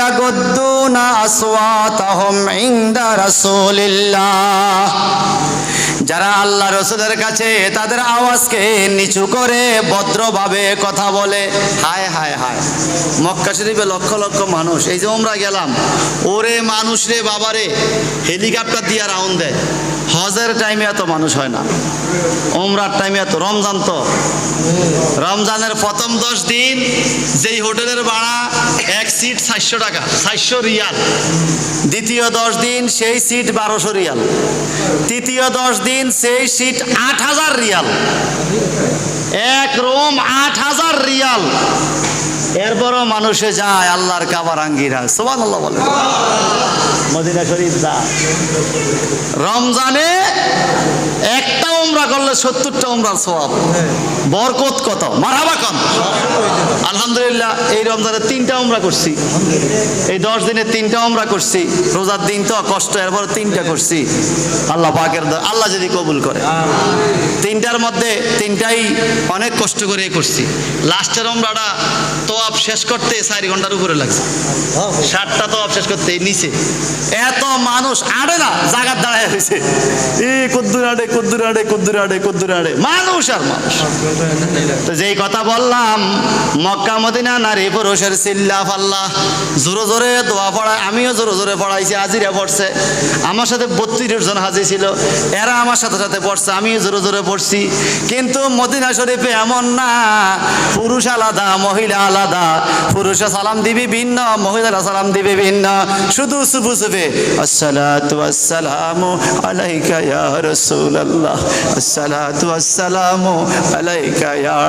يغضون أصواتهم عند رسول الله যারা আল্লাহ রসুলের কাছে তাদের আওয়াজকে নিচু করে ভদ্রভাবে কথা বলে হায় হায় হায় মক্কা শরীফে লক্ষ লক্ষ মানুষ এই যে আমরা গেলাম ওরে মানুষ রে বাবারে হেলিকপ্টার দিয়ে রাউন্ড দেয় হজের টাইমে এত মানুষ হয় না। ওমরার টাইমে এত। রমজান তো। রমজানের প্রথম দশ দিন যেই হোটেলের ভাড়া এক সিট চারশো টাকা, চারশো রিয়াল। দ্বিতীয় দশ দিন সেই সিট বারোশো রিয়াল। তৃতীয় দশ দিন সেই সিট আট হাজার রিয়াল। এক রুম আট হাজার রিয়াল। এরপরও মানুষে যায় আল্লাহর কাবার আঙ্গিরা সোমান আল্লাহ বলে। মদিনা শরীফ যা। রমজানে একটা উমরা করলে সত্তরটা উমরার সওয়াব। বরকত কত? মারাবা কম। আলহামদুলিল্লাহ এই রমজানে তিনটা উমরা করছি। এই দশ দিনে তিনটা উমরা করছি। রোজার দিন তো কষ্ট এরপর তিনটা করছি। আল্লাহ পাকের আল্লাহ যদি কবুল করে। তিনটার মধ্যে তিনটাই অনেক কষ্ট করে করছি। লাস্টের উমরাটা তোয়াব শেষ করতে চারি ঘণ্টার উপরে লাগছে। ষাটটা তো শেষ করতে নিচে। এত মানুষ আড়ে না জাগার দাঁড়ায় হয়েছে এই কুদ্দুর আড়ে কুদ্দুর আড়ে কুদ্দুর আড়ে কুদ্দুর মানুষ আর মানুষ। তো যেই কথা বললাম, মক্কা, মদিনা, নারী, পুরুষের ফাল্লা, জোরে জোরে দোয়া আমিও জোরে জোরে পড়াইছি পড়ছে। আমার সাথে বত্রিশ জন ছিল, এরা আমার সাথে সাথে পড়ছে, আমিও জোরে জোরে পড়ছি। কিন্তু মদিনা শরীফে এমন না, পুরুষ আলাদা, মহিলা আলাদা। পুরুষে সালাম দিবি ভিন্ন, মহিলারা সালাম দিবি ভিন্ন। শুধু সুবে আসসালাতু আসসালামু আলাইকা ইয়া রাসূলুল্লাহ।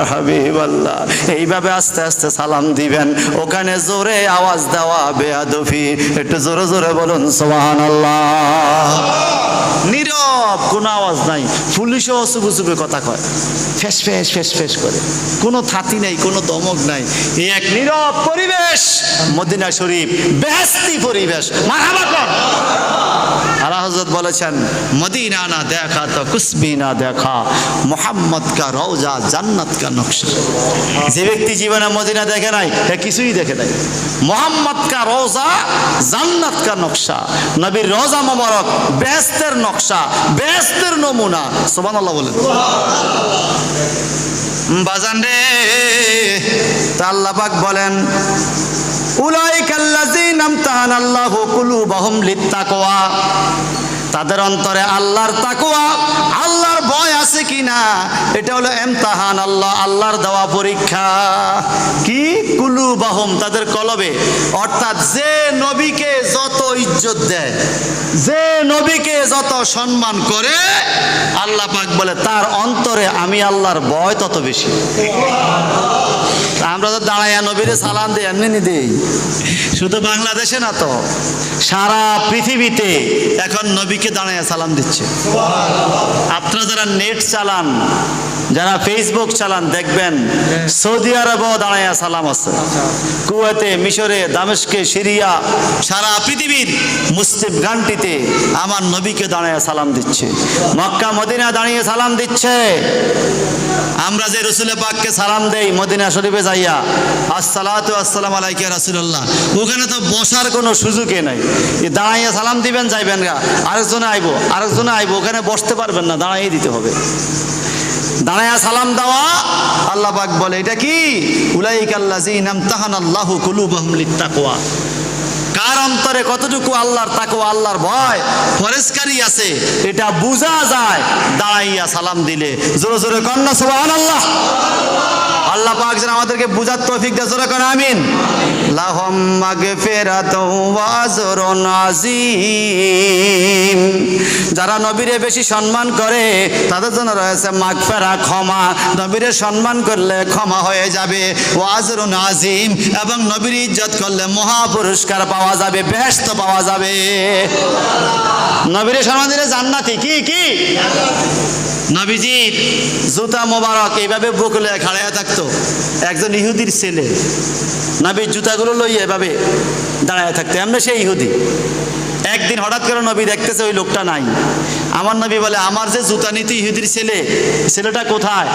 হাবিবাল্লাহ। এইভাবে আস্তে আস্তে সালাম দিবেন। ওখানে জোরে আওয়াজ দেওয়া বেয়াদফি একটু জোরে জোরে বলুন, সুবহানাল্লাহ। নীরব, কোনো আওয়াজ নাই। পুলিশও চুপু চুপে কথা কয়। ফেস ফেস ফেস ফেস করে। কোনো থাতি নাই, কোনো দমক নাই। এই এক নীরব পরিবেশ, মদিনা শরীফ বেহেস্তি পরিবেশ। মারহাবা কর। আলা হজরত বলেছেন, মদিনা না দেখা তো কুসবি না দেখা, মোহাম্মদ কা রওজা, জান্নাত কা নকশা। যে ব্যক্তি জীবনে মদিনা দেখে নাই, সে কিছুই দেখে নাই। মোহাম্মদ কা রওজা, জান্নাত কা নকশা। নবীর রওজা মোবারক বেহেস্তের নকশা বেহেস্তের নমুনা। সুবহানাল্লাহ বলেন। বাজান রে, তা আল্লাহ পাক বলেন তাদের অন্তরে আল্লাহর তাকওয়া, আল্লাহর ভয় আছে কিনা? এটা হলো এমতাহান আল্লাহ আল্লাহর দেওয়া পরীক্ষা। কি? কুলু বাহম তাদের কলবে। অর্থাৎ যে নবীকে যত ইজ্জত দেয়, যে নবীকে যত সম্মান করে, আল্লাহ পাক বলে, তার অন্তরে আমি আল্লাহর ভয় তত বেশি। আমরা তো দাঁড়াইয়া নবীরে সালাম দিই, এমনি দিই। শুধু বাংলাদেশে না তো, সারা পৃথিবীতে এখন নবীকে দাঁড়াইয়া সালাম দিচ্ছে। আপনারা যারা নেট চালান, যারা ফেসবুক চালান, দেখবেন সৌদি আরবও দাঁড়াইয়া সালাম আছে। কুয়েতে, মিশরে দামেশকে সিরিয়া, সারা পৃথিবীর মুসলিম গানটিতে আমার নবীকে দাঁড়াইয়া সালাম দিচ্ছে। মক্কা মদিনা দাঁড়িয়ে সালাম দিচ্ছে। আমরা যে রসুলের পাককে সালাম দেই, মদিনা শরীফে যাইয়া আসসালাতু আসসালাম আলাইকা রাসূলুল্লাহ। ওখানে তো বসার কোনো সুযোগই নাই। দাঁড়াইয়া সালাম দিবেন, যাইবেন গা। আরেকজনে আইবো আরেকজনে আইবো, ওখানে বসতে পারবেন না, দাঁড়াইয়ে দিতে হবে। দাঁড়ায়া সালাম দেওয়া, আল্লাহ পাক বলে, এটা কি? উলাইকাল্লাযীনা আমতাহানাল্লাহু কুলুবাহুম লিত্তাকওয়া। কার অন্তরে কতটুকু আল্লাহর তাকো আল্লাহর ভয় ফরেস্কারি আছে, এটা বোঝা যায়। দাঁড়াইয়া সালাম দিলে, জোরে জোরে কন্যা সুবহান আল্লাহ আল্লাহ পাক যেন আমাদেরকে বুঝার তৌফিক দেয়। জোরে করেন, আমিন। লাহম মাগফিরাতু ওয়া আজরুন আযীম। যারা নবীরে বেশি সম্মান করে, তাদের জন্য রয়েছে মাগফিরা, ক্ষমা। নবীরে সম্মান করলে ক্ষমা হয়ে যাবে ওয়াজরুন আজিম এবং নবীর ইজ্জত করলে মহা পুরস্কার পাওয়া যাবে বেহেশত পাওয়া যাবে। নবীরে সম্মান দিলে জান্নাতি, কি কি? নবীজি, জুতা মোবারক, এইভাবে বকলে খাড়াইয়া থাকতো। একজন ইহুদির ছেলে, নবীর জুতাগুলো লইয়া এভাবে দাঁড়ায় থাকতো। এমনি সেই ইহুদি। একদিন হঠাৎ করে নবী দেখতেছে ওই লোকটা নাই। আমার নবী বলে, আমার যে জুতা নীতি ইহুদির ছেলে, ছেলেটা কোথায়?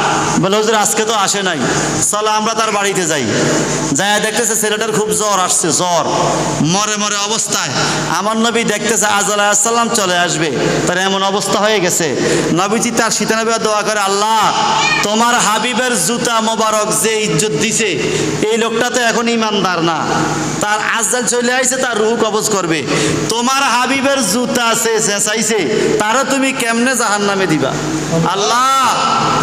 বলে, হুজুর, আজকে তো আসে নাই। চলো আমরা তার বাড়িতে যাই। যাই দেখতেছে ছেলেটার খুব জ্বর আসছে, জ্বর। মরে মরে অবস্থায়। আমার নবী দেখতেছে আজ আলাহিসাল্লাম চলে আসবে। তার এমন অবস্থা হয়ে গেছে। নবীজি তার শীতানবী দোয়া করে, আল্লাহ, তোমার হাবিবের জুতা মোবারক যে ইজ্জত দিছে, এই লোকটা তো এখন ইমানদার না। তার আজদাল চলে আইছে, তার রুহ কবজ করবে। তোমার হাবিবের জুতা আছে চেঁচাইছে, তারও তুমি কেমনে জাহান নামে দিবা? আল্লাহ,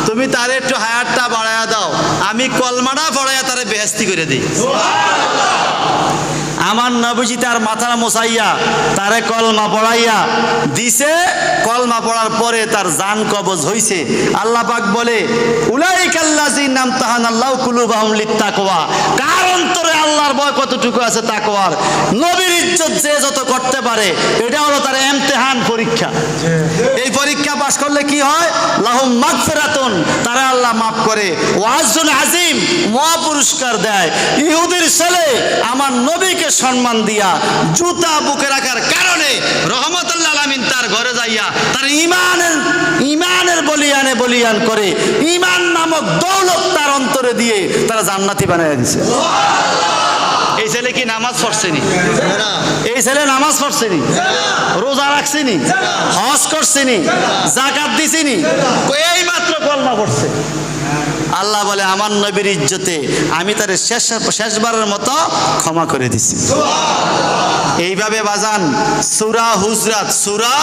তুমি তার একটু হায়ারটা বাড়ায়া দাও। আমি কলমাটা পড়াইয়া তারে বেহেস্তি করে দিই। আমার নবীজি তার মাথাটা মোসাইয়া তারে কলমা পড়াইয়া দিছে। কলমা পড়ার পরে তার জান কবজ হইছে। আল্লাহ পাক বলে উলাই কাল্লাজি নাম তাহান আল্লাহ কার অন্তরে আল্লাহর ভয় কতটুকু আছে নবীর ইজ্জত যে যত করতে পারে এটা হলো তার এমতেহান পরীক্ষা। এই পরীক্ষা পাশ করলে কি হয়? লাহুম মাগফিরাতুন তারা আল্লাহ মাফ করে। ওয়াজুন আজিম মহা পুরস্কার দেয়। ইহুদির আমার নবীকে সম্মান দিয়া জুতা বুকে রাখার কারণে রহমতুল্লাহ আলমিন তার ঘরে যাইয়া তার ইমানের ইমানের বলিয়ানে বলিয়ান করে ইমান নামক দৌলত তার অন্তরে দিয়ে তারা জান্নাতি বানিয়ে দিছে। এই ছেলে কি নামাজ পড়ছেনি? এই ছেলে নামাজ পড়ছেনি? রোজা রাখছেনি? হজ করছেনি? জাকাত দিছিনি? এই মাত্র কলমা পড়ছে। আল্লাহ বলে আমার নবীর ইজ্জতে আমি তার শেষ শেষবারের মতো ক্ষমা করে দিছি। এইভাবে বাজান সুরা হুজরাত সুরা